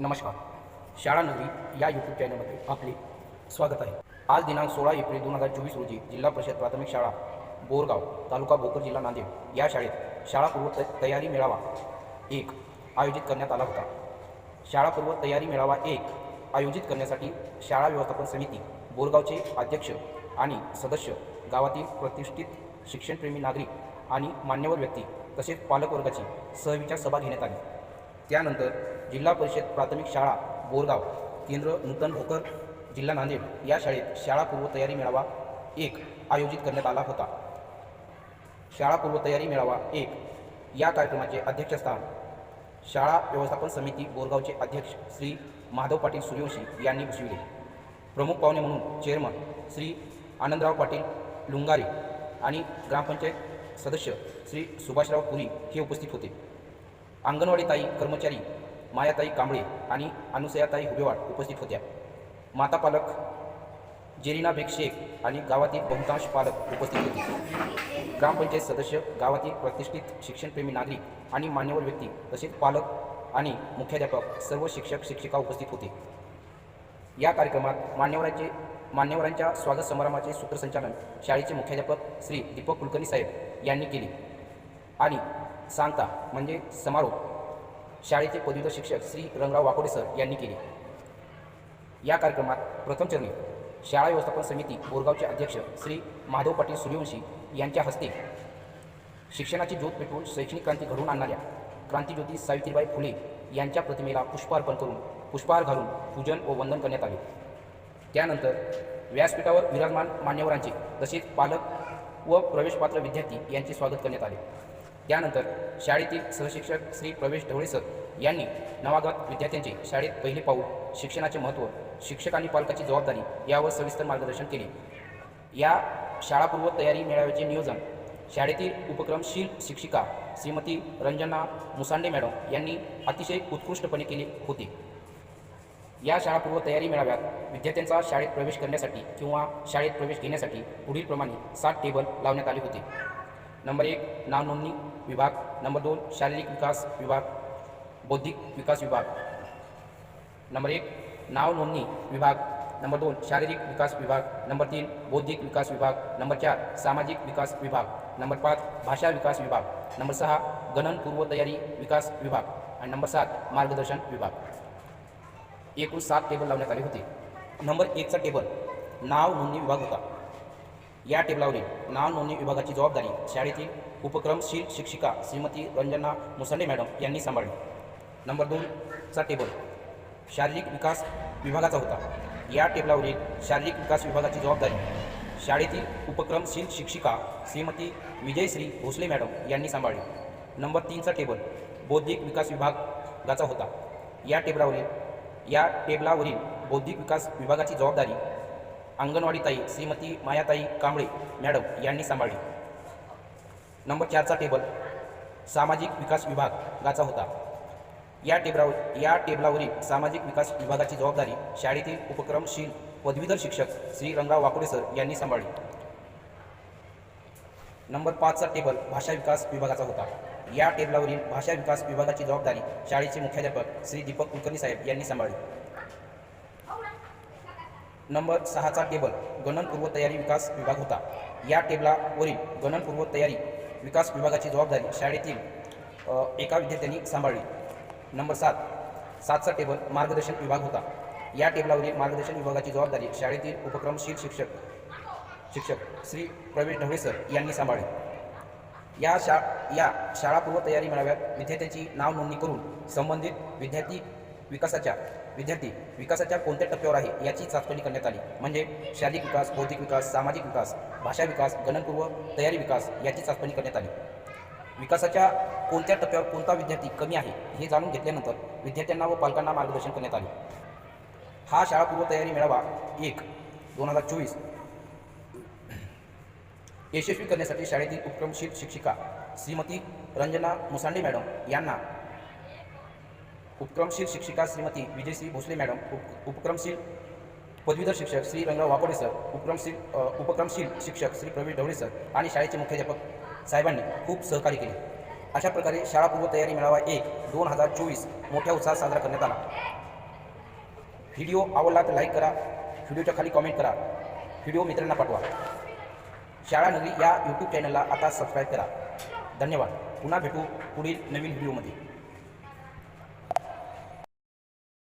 नमस्कार. शाळा नगरी या यूट्यूब चॅनलमध्ये आपले स्वागत आहे. आज दिनांक सोळा एप्रिल दोन हजार चोवीस रोजी जिल्हा परिषद प्राथमिक शाळा बोरगाव तालुका भोकर जिल्हा नांदेड या शाळेत शाळापूर्व त तयारी मेळावा एक आयोजित करण्यात आला होता. शाळापूर्व तयारी मेळावा एक आयोजित करण्यासाठी शाळा व्यवस्थापन समिती बोरगावचे अध्यक्ष आणि सदस्य गावातील प्रतिष्ठित शिक्षणप्रेमी नागरिक आणि मान्यवर व्यक्ती तसेच पालकवर्गाची सहविचार सभा घेण्यात आली. त्यानंतर जिल्हा परिषद प्राथमिक शाळा बोरगाव केंद्र नूतन भोकर जिल्हा नांदेड या शाळेत शाळा पूर्वतयारी मेळावा एक आयोजित करण्यात आला होता. शाळा पूर्वतयारी मेळावा एक या कार्यक्रमाचे अध्यक्षस्थान शाळा व्यवस्थापन समिती बोरगावचे अध्यक्ष श्री माधव पाटील सूर्यवंशी यांनी भूषविले प्रमुख पाहुणे म्हणून चेअरमन श्री आनंदराव पाटील लुंगारे आणि ग्रामपंचायत सदस्य श्री सुभाषराव पुरी हे उपस्थित होते. अंगणवाडी ताई कर्मचारी मायाताई कांबळे आणि अनुसयाताई हुबेवाड उपस्थित होत्या. माता पालक जेरिना बेग शेख आणि गावातील बहुतांश पालक उपस्थित होते. ग्रामपंचायत सदस्य गावातील प्रतिष्ठित शिक्षणप्रेमी नागरिक आणि मान्यवर व्यक्ती तसेच पालक आणि मुख्याध्यापक सर्व शिक्षक शिक्षिका उपस्थित होते. या कार्यक्रमात मान्यवरांचे मान्यवरांच्या स्वागत समारंभाचे सूत्रसंचालन शाळेचे मुख्याध्यापक श्री दीपक कुलकर्णी साहेब यांनी केले आणि सांगता म्हणजे समारोप. शाळेचे पदवीधर शिक्षक श्री रंगराव वाकोडे सर यांनी केले. या कार्यक्रमात प्रथम चरणी शाळा व्यवस्थापन समिती बोरगावचे अध्यक्ष श्री माधव पाटील सूर्यवंशी यांच्या हस्ते शिक्षणाची ज्योत पेटवून शैक्षणिक क्रांती घडवून आणणाऱ्या क्रांतीज्योती सावित्रीबाई फुले यांच्या प्रतिमेला पुष्पार्पण करून पुष्पहार घालून पूजन व वंदन करण्यात आले. त्यानंतर व्यासपीठावर विराजमान मान्यवरांचे तसेच पालक व प्रवेशपात्र विद्यार्थी यांचे स्वागत करण्यात आले. त्यानंतर शाळेतील सहशिक्षक श्री प्रवेश ढवळे सर यांनी नवागत विद्यार्थ्यांचे शाळेत पहिले पाऊल शिक्षणाचे महत्त्व शिक्षक आणि पालकाची जबाबदारी यावर सविस्तर मार्गदर्शन केले. या शाळापूर्व तयारी मेळाव्याचे नियोजन शाळेतील उपक्रमशील शिक्षिका श्रीमती रंजना मुसांडे मॅडम यांनी अतिशय उत्कृष्टपणे केले होते. या शाळापूर्व तयारी मेळाव्यात विद्यार्थ्यांचा शाळेत प्रवेश करण्यासाठी किंवा शाळेत प्रवेश घेण्यासाठी पुढीलप्रमाणे सात टेबल लावण्यात आले होते. नंबर एक नाव नोंदणी विभाग. नंबर दोन शारीरिक विकास विभाग. बौद्धिक विकास विभाग. नंबर एक नाव नोंदणी विभाग. नंबर दोन शारीरिक विकास विभाग. नंबर तीन बौद्धिक विकास विभाग. नंबर चार सामाजिक विकास विभाग. नंबर पाच भाषा विकास विभाग. नंबर सहा गणन पूर्वतयारी विकास विभाग. आणि नंबर सात मार्गदर्शन विभाग. एकूण सात टेबल लावण्यात आले होते. नंबर एकचा टेबल नाव नोंदणी विभाग होता. या टेबलावरील नाव नोंदणी विभागाची जबाबदारी शाळेतील उपक्रमशील शिक्षिका श्रीमती रंजना मुसंडे मॅडम यांनी सांभाळली. नंबर दोनचा टेबल शारीरिक विकास विभागाचा होता. या टेबलावरील शारीरिक विकास विभागाची जबाबदारी शाळेतील उपक्रमशील शिक्षिका श्रीमती विजयश्री भोसले मॅडम यांनी सांभाळली. नंबर तीनचा टेबल बौद्धिक विकास विभागाचा होता. या टेबलावरील या टेबलावरील बौद्धिक विकास विभागाची जबाबदारी अंगणवाडी ताई श्रीमती मायाताई कांबळे मॅडम यांनी सांभाळली. नंबर चारचा टेबल सामाजिक विकास विभागाचा होता. या टेबलावर या टेबलावरील सामाजिक विकास विभागाची जबाबदारी शाळेतील उपक्रमशील पदवीधर शिक्षक श्री रंगराव वाकोडे सर यांनी सांभाळली. नंबर पाचचा टेबल भाषा विकास विभागाचा होता. या टेबलावरील भाषा विकास विभागाची जबाबदारी शाळेचे मुख्याध्यापक श्री दीपक कुलकर्णी साहेब यांनी सांभाळली. नंबर सहाचा टेबल गणनपूर्व तयारी विकास विभाग होता. या टेबलावरील गणनपूर्व तयारी विकास विभागाची जबाबदारी शाळेतील एका विद्यार्थ्यांनी सांभाळली. नंबर सात सातचा टेबल मार्गदर्शन विभाग होता. या टेबलावरील मार्गदर्शन विभागाची जबाबदारी शाळेतील उपक्रमशील शिक्षक शिक्षक श्री प्रवेश ढवळेसर यांनी सांभाळली. या शा या शाळापूर्व तयारी मेळाव्यात विद्यार्थ्यांची नाव नोंदणी करून संबंधित विद्यार्थी विकासाच्या विद्यार्थी विकासाच्या कोणत्या टप्प्यावर आहे याची चाचपणी करण्यात आली. म्हणजे शारीरिक विकास बौद्धिक विकास सामाजिक विकास भाषा विकास गणनपूर्व तयारी विकास याची चाचपणी करण्यात आली. विकासाच्या कोणत्या टप्प्यावर कोणता विद्यार्थी कमी आहे हे जाणून घेतल्यानंतर विद्यार्थ्यांना व पालकांना मार्गदर्शन करण्यात आले. हा शाळापूर्व तयारी मेळावा एक दोन हजार चोवीस यशस्वी करण्यासाठी शाळेतील उपक्रमशील शिक्षिका श्रीमती रंजना मुसांडे मॅडम यांना उपक्रमशील शिक्षिका श्रीमती विजयश्री भोसले मॅडम उप उपक्रमशील पदवीधर शिक्षक श्री रंगराव वाकोडे सर उपक्रमशील उपक्रमशील शिक्षक श्री प्रवीण ढवळे सर आणि शाळेचे मुख्याध्यापक साहेबांनी खूप सहकार्य केले. अशा प्रकारे शाळापूर्व तयारी मेळावा एक दोन हजार चोवीस मोठ्या उत्साहात साजरा करण्यात आला. व्हिडिओ आवडला तर लाईक करा व्हिडिओच्या खाली कॉमेंट करा व्हिडिओ मित्रांना पाठवा. शाळा नगरी या यूट्यूब चॅनलला आता सबस्क्राईब करा. धन्यवाद. पुन्हा भेटू पुढील नवीन व्हिडिओमध्ये.